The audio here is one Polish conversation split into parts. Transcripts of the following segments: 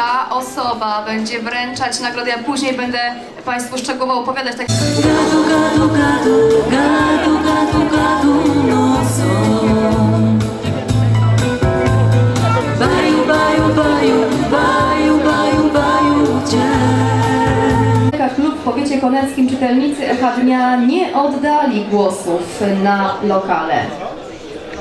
ta osoba będzie wręczać nagrodę. Ja później będę Państwu szczegółowo opowiadać. Tak... Gadu, gadu, gadu, gadu, gadu, gadu nocą. Baju, baju, baju, baju, baju, baju, dzień. Klub w powiecie konerskim czytelnicy Echa Dnia nie oddali głosów na lokale.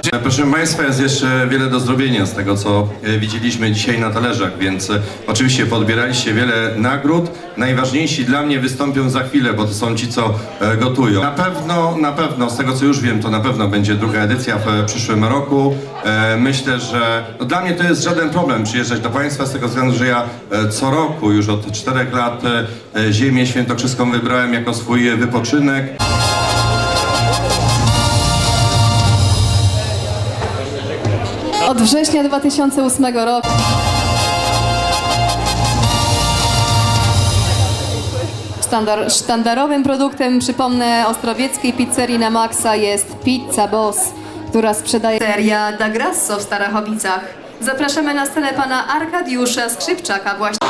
Proszę Państwa, jest jeszcze wiele do zrobienia z tego, co e, widzieliśmy dzisiaj na talerzach, więc e, oczywiście podbieraliście wiele nagród. Najważniejsi dla mnie wystąpią za chwilę, bo to są ci, co e, gotują. Na pewno, na pewno, z tego co już wiem, to na pewno będzie druga edycja w e, przyszłym roku. E, Myślę, że no, dla mnie to jest żaden problem przyjeżdżać do Państwa z tego względu, że ja e, co roku już od czterech lat e, e, Ziemię Świętokrzyską wybrałem jako swój e, wypoczynek. Od września 2008 roku Sztandar, sztandarowym produktem, przypomnę, ostrowieckiej pizzerii na Maxa jest Pizza Boss, która sprzedaje seria Da Grasso w Starachowicach. Zapraszamy na scenę pana Arkadiusza Skrzypczaka właśnie.